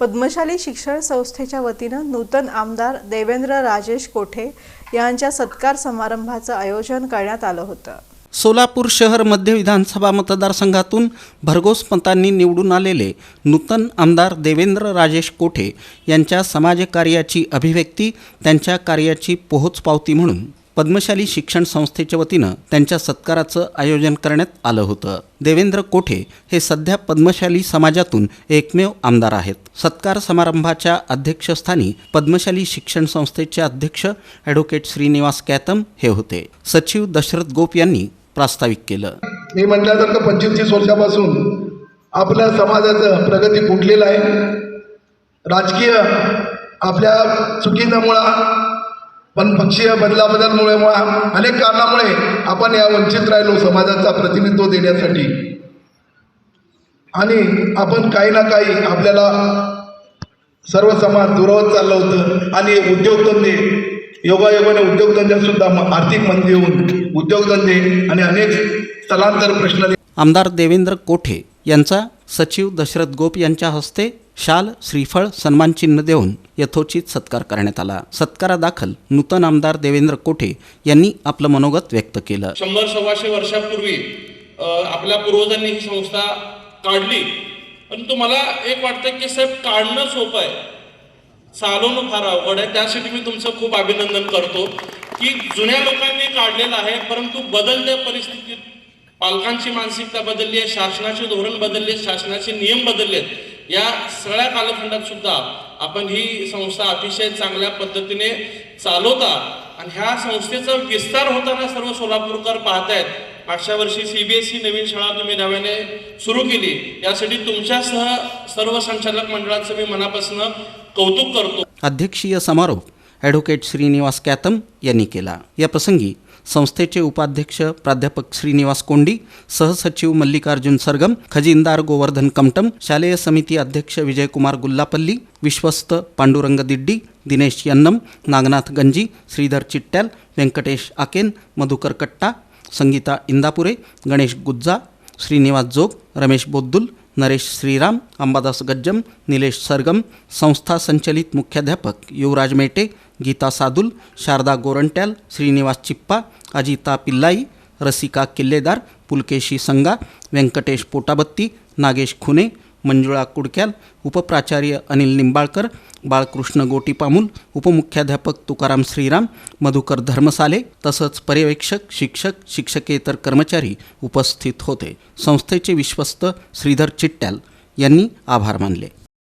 पद्मशाली शिक्षण संस्थेच्या वतीनं नूतन आमदार देवेंद्र राजेश कोठे यांच्या सत्कार समारंभाचं आयोजन करण्यात आलं होतं. सोलापूर शहर मध्य विधानसभा मतदारसंघातून भरघोस मतांनी निवडून आलेले नूतन आमदार देवेंद्र राजेश कोठे यांच्या समाजकार्याची अभिव्यक्ती त्यांच्या कार्याची पोहोचपावती म्हणून पद्मशाली शिक्षण संस्थेच्या वतीनं त्यांच्या सत्काराचं आयोजन करण्यात आलं होतं. देवेंद्र कोठे हे सध्या पद्मशाली समाजातून एकमेव आमदार आहेत. सत्कार समारंभाच्या अध्यक्षस्थानी पद्मशाली शिक्षण संस्थेचे अध्यक्ष ॲडव्होकेट श्रीनिवास कॅतम हे होते. सचिव दशरथ गोप यांनी प्रास्ताविक केलं. मी म्हटल्यासारखं पंचवीस तीस वर्षापासून आपल्या समाजाचं प्रगती फुटलेलं आहे. राजकीय आपल्या चुकीच्यामुळं पण पक्षीय बदलाबदलमुळे मुळा- अनेक कारणामुळे आपण या वंचित राहिलो समाजाचा प्रतिनिधित्व देण्यासाठी. आणि आपण काही ना काही आपल्याला सर्व समाज दुरावत चाललं होतं. आणि उद्योगधंदे योगायोगाने उद्योगधंद्यात सुद्धा आर्थिक मंदी येऊन उद्योगधंदे आणि अनेक स्थलांतर प्रश्न आमदार देवेंद्र कोठे यांचा सचिव दशरथ गोप यांच्या हस्ते शाल श्रीफळ सन्मानचिन्ह देऊन यथोचित सत्कार करण्यात आला. सत्कारादाखल नूतन आमदार देवेंद्र कोठे यांनी आपलं मनोगत व्यक्त केलं. शंभर सव्वाशे वर्षापूर्वी आपल्या पूर्वजांनी ही संस्था काढली. परंतु मला एक वाटतं की साहेब काढणं सोपं आहे. चालवणं फार अवघड आहे. त्यासाठी मी तुमचं खूप अभिनंदन करतो की जुन्या लोकांनी काढलेलं आहे परंतु बदलत्या परिस्थितीत पालकांची मानसिकता बदलली आहे शासनाचे धोरण बदलले शासनाचे नियम बदलले आहेत. या सगळ्या कालखंडात सुद्धा आपण ही संस्था अतिशय चांगल्या पद्धतीने चालवता आणि ह्या संस्थेचा विस्तार होताना सर्व सोलापूरकर पाहतायत. मागच्या वर्षी सीबीएसई नवीन शाळा तुम्ही नव्याने सुरू केली. यासाठी तुमच्यासह सर्व संचालक मंडळाचं मी मनापासून कौतुक करतो. अध्यक्षीय समारोप ॲडव्होकेट श्रीनिवास कॅतम यांनी केला. या प्रसंगी संस्थेचे उपाध्यक्ष प्राध्यापक श्रीनिवास कोंडी सहसचिव मल्लिकार्जुन सरगम खजिनदार गोवर्धन कमटम शालेय समिती अध्यक्ष विजयकुमार गुल्लापल्ली विश्वस्त पांडुरंग दिड्डी दिनेश यन्नम नागनाथ गंजी श्रीधर चिट्ट्याल व्यंकटेश आकेन मधुकर कट्टा संगीता इंदापुरे गणेश गुज्जा श्रीनिवास जोग रमेश बोद्दुल नरेश श्रीराम अंबादास गज्जम निलेश सरगम संस्था संचलित मुख्याध्यापक युवराज मेटे गीता सादुल शारदा गोरंट्याल श्रीनिवास चिप्पा अजिता पिल्लाई रसिका किल्लेदार पुलकेशी संगा व्यंकटेश पोटाबत्ती नागेश खुने मंजुळा कुडक्याल उपप्राचार्य अनिल निंबाळकर बाळकृष्ण गोटीपामूल उपमुख्याध्यापक तुकाराम श्रीराम मधुकर धर्मसाले तसंच पर्यवेक्षक शिक्षक शिक्षकेतर कर्मचारी उपस्थित होते. संस्थेचे विश्वस्त श्रीधर चिट्ट्याल यांनी आभार मानले.